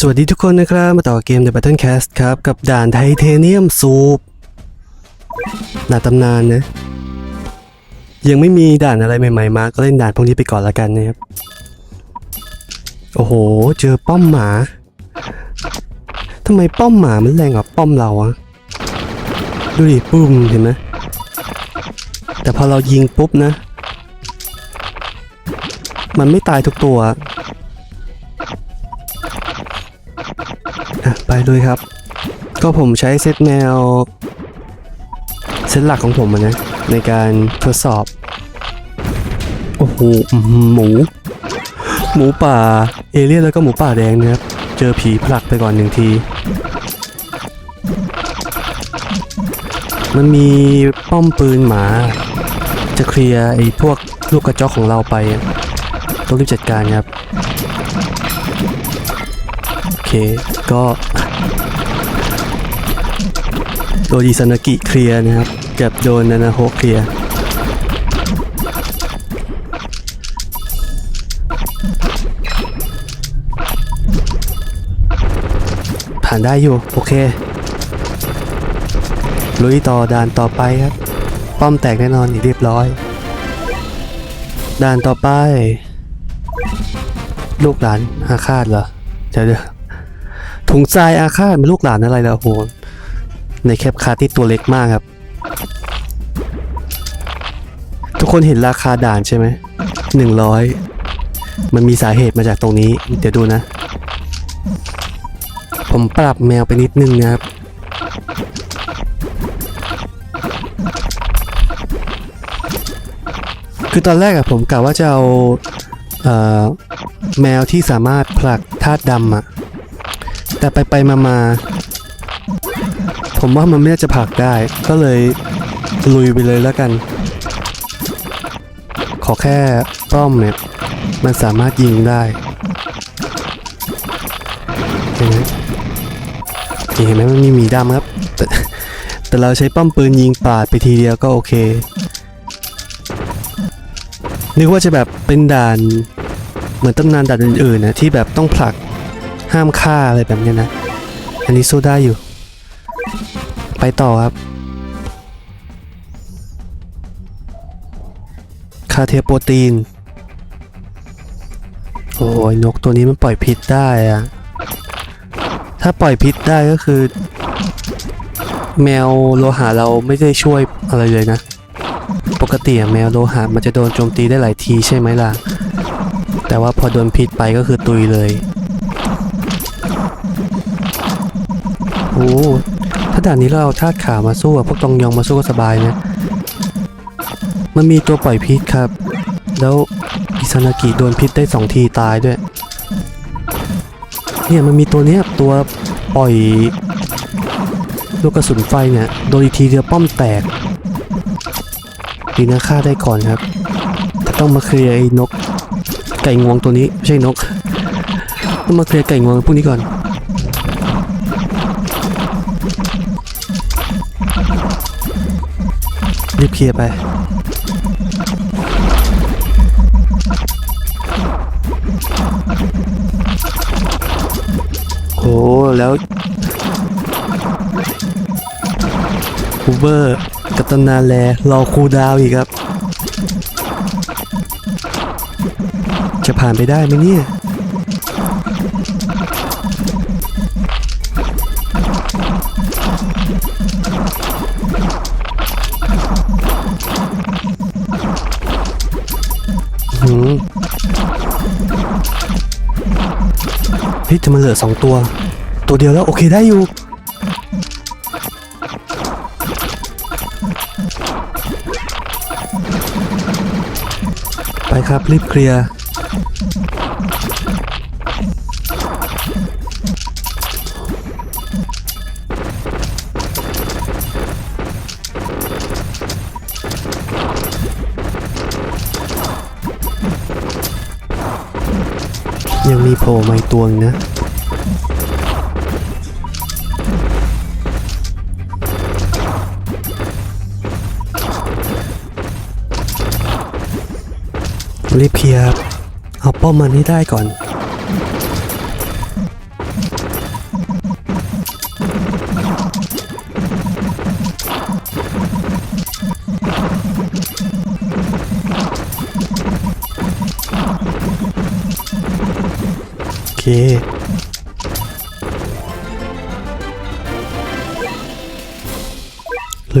สวัสดีทุกคนนะครับ มาต่อเกม The Battle Cast ครับ กับด่านไทเทเนียมซูปด่านตำนานนะ ยังไม่มีด่านอะไรใหม่ๆมา ก็เล่นด่านพวกนี้ไปก่อนละกันนะครับ โอ้โห เจอป้อมหมาทำไมป้อมหมามันแรงกว่าป้อมเราอะดูดิปุ้มเห็นไหมแต่พอเรายิงปุ๊บนะ มันไม่ตายทุกตัว ไปเลยครับ ก็ผมใช้เซตแนว เซตหลักของผมนะ ในการทดสอบ โอ้โหหมู หมูป่า เอเลี่ยนแล้วก็หมูป่าแดงนะครับ เจอผีผลักไปก่อนหนึ่งที มันมีป้อมปืนหมา จะเคลียร์ไอ้พวกลูกกระจอกของเราไปต้องรีบจัดการครับ ก็โดนอิซานากิเคลียร์นะครับกับโดนนานาโฮเคลียร์ผ่านได้อยู่ โอเค ลุยต่อด่านต่อไปครับ ป้อมแตกแน่นอนอีกเรียบร้อย ด่านต่อไป ลูกหลานอาฆาตเหรอ เดี๋ยวเดี๋ยว ถุงทรายอาฆาตเป็นลูกหลานอะไรล่ะโหในแคปคาร์ที่ตัวเล็กมากครับ ทุกคนเห็นราคาด่านใช่ไหมหนึ่งร้อยมันมีสาเหตุมาจากตรงนี้ เดี๋ยวดูนะ ผมปรับแมวไปนิดนึงนะครับ คือตอนแรกอะผมกะว่าจะเอาเอ่อแมวที่สามารถผลักธาตุดำอะ แต่ไปไปมามาผมว่ามันไม่น่าจะผลักได้ ก็เลยลุยไปเลยแล้วกัน ขอแค่ป้อมเนี่ย มันสามารถยิงได้เห็นไหมเห็นไหมมันมีหมีดำครับ แต่แต่เราใช้ป้อมปืนยิงปาดไปทีเดียวก็โอเค นึกว่าจะแบบเป็นด่าน เหมือนตำนานด่านอื่นๆนะที่แบบต้องผลัก ห้ามฆ่าอะไรแบบนี้นะ อันนี้สู้ได้อยู่ ไปต่อครับคาเทโปรตีน โอ้ยนกตัวนี้มันปล่อยพิษได้อะถ้าปล่อยพิษได้ก็คือ แมวโลหะเราไม่ได้ช่วยอะไรเลยนะ ปกติแมวโลหะมันจะโดนโจมตีได้หลายทีใช่ไหมล่ะ แต่ว่าพอโดนพิษไปก็คือตุยเลย โอ้ถ้าด่านนี้เราเอาธาตุขามาสู้อะพวกตองยองมาสู้ก็สบายนะ มันมีตัวปล่อยพิษครับ แล้วอิซานากิโดนพิษได้สองทีตายด้วย เนี่ยมันมีตัวเนี้ยตัวปล่อยลูกกระสุนไฟเนี่ยโดนอีทีเดียวป้อมแตกดีนะฆ่าได้ก่อนครับ แต่ต้องมาเคลียร์ไอ้นก ไก่งวงตัวนี้ไม่ใช่นก ต้องมาเคลียร์ไก่งวงพวกนี้ก่อน รีบเคลียร์ไปโหแล้วฮูเบอร์กัตนาแลรอคูดาวอีกครับ จะผ่านไปได้ไหมเนี่ย เฮ้ยจะมันเหลือสองตัว ตัวเดียวแล้วโอเคได้อยู่ ไปครับรีบเคลียร์ มีโผล่มาตัวหนึงนะ รีบเคลียร์ครับเอาป้อมมันให้ได้ก่อน ล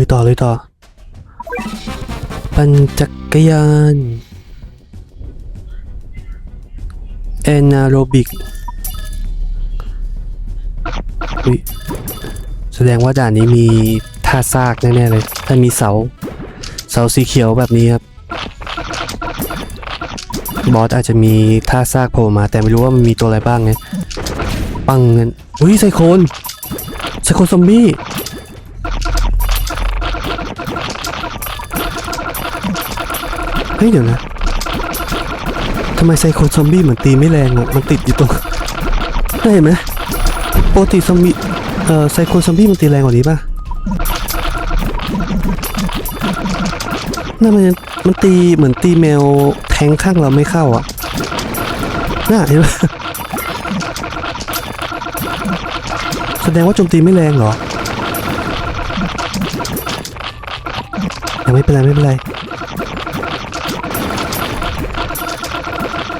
ยต่อเลยต่อ ปั่นจักรยานแอนาโรบิกอุ๊ยแสดงว่าด่านนี้มีท่าซากแน่ๆเลย ถ้ามีเสา เสาสีเขียวแบบนี้ครับ บอสอาจจะมีท่าซากโผล่มา แต่ไม่รู้ว่ามันมีตัวอะไรบ้างไงปังเงินอุ้ยไซโคนไซโคนซอมบี้เฮ้ยเดี๋ยวนะทำไมไซโคนซอมบี้เหมือนตีไม่แรงอะมันติดอยู่ตรงได้เห็นไหมปกติซอมบี้เอ่อไซโคนซอมบี้มันตีแรงกว่านี้ป่ะ นั่นมันมันตีเหมือนตีแมวแทงข้างเราไม่เข้าอะ น่าเห็นไหมแสดงว่าโจมตีไม่แรงเหรอยังไม่เป็นไรไม่เป็นไร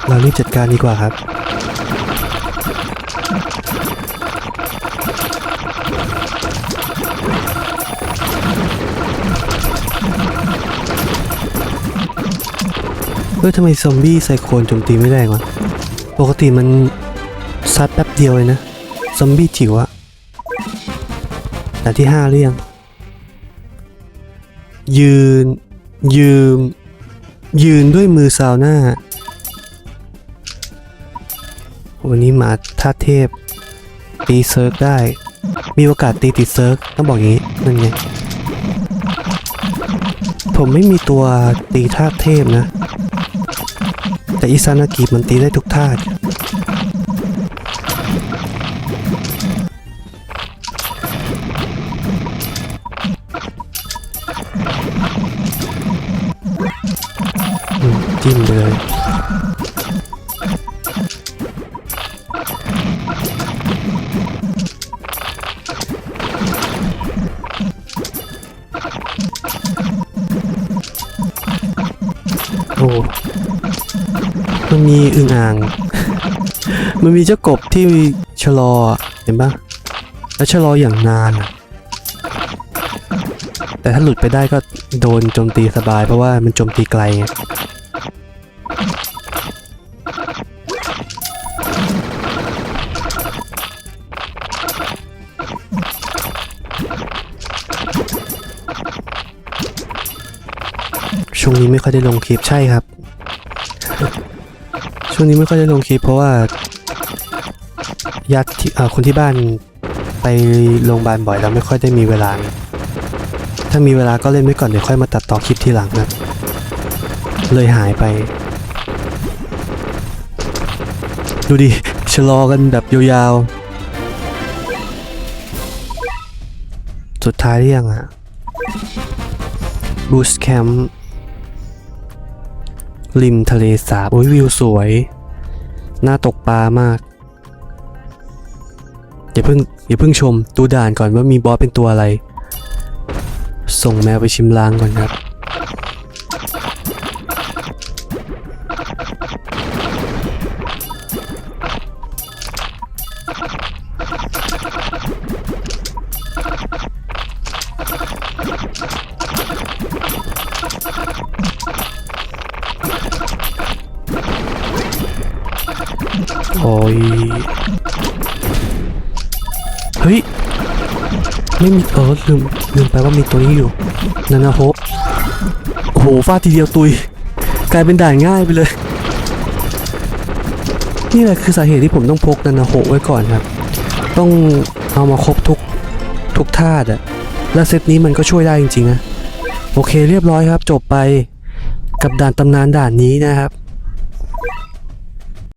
เรารีบจัดการดีกว่าครับ เฮ้ยทำไมซอมบี้ไซโคนโจมตีไม่แรงวะ ปกติมันซัดแป๊บเดียวเลยนะ ซอมบี้จิ๋วอะแต่ที่ห้าเรียงยืน ยืม ยืนด้วยมือซาวน่าวันนี้มาท่าเทพ ตีเซิร์กได้ มีโอกาสตีติดเซิร์กต้องบอกอย่างนี้ นั่นไง ผมไม่มีตัวตีท่าเทพนะ แต่อิซานากิมันตีได้ทุกท่าจิ้มไปเลย มันมีอึ่งอ่าง มันมีเจ้ากบที่ชะลอเห็นปะแล้วชะลออย่างนานแต่ถ้าหลุดไปได้ก็โดนโจมตีสบาย เพราะว่ามันโจมตีไกลไงช่วงนี้ไม่ค่อยได้ลงคลิปใช่ครับ ช่วงนี้ไม่ค่อยได้ลงคลิปเพราะว่าญาติคนที่บ้านไปโรงพยาบาลบ่อยแล้วไม่ค่อยได้มีเวลา ถ้ามีเวลาก็เล่นไว้ก่อนเดี๋ยวค่อยมาตัดต่อคลิปทีหลังนะ เลยหายไป ดูดิชะลอกันแบบยาวๆ สุดท้ายหรือยังอะบูสแคมป์ ริมทะเลสาบโอ้ยวิวสวย น่าตกปลามาก อย่าเพิ่งอย่าเพิ่งชม ดูด่านก่อนว่ามีบอสเป็นตัวอะไร ส่งแมวไปชิมลางก่อนครับ อยเฮ้ย ไม่มีเออลืมลืมไปว่ามีตัวนี้อยู่นานาโฮโอ้โหฟาดทีเดียวตุย กลายเป็นด่านง่ายไปเลย นี่แหละคือสาเหตุที่ผมต้องพกนานนาโฮไว้ก่อนครับ ต้องเอามาครบทุกทุกท่าอะและเซตนี้มันก็ช่วยได้จริงๆนะ โอเคเรียบร้อยครับ จบไปกับด่านตำนานด่านนี้นะครับ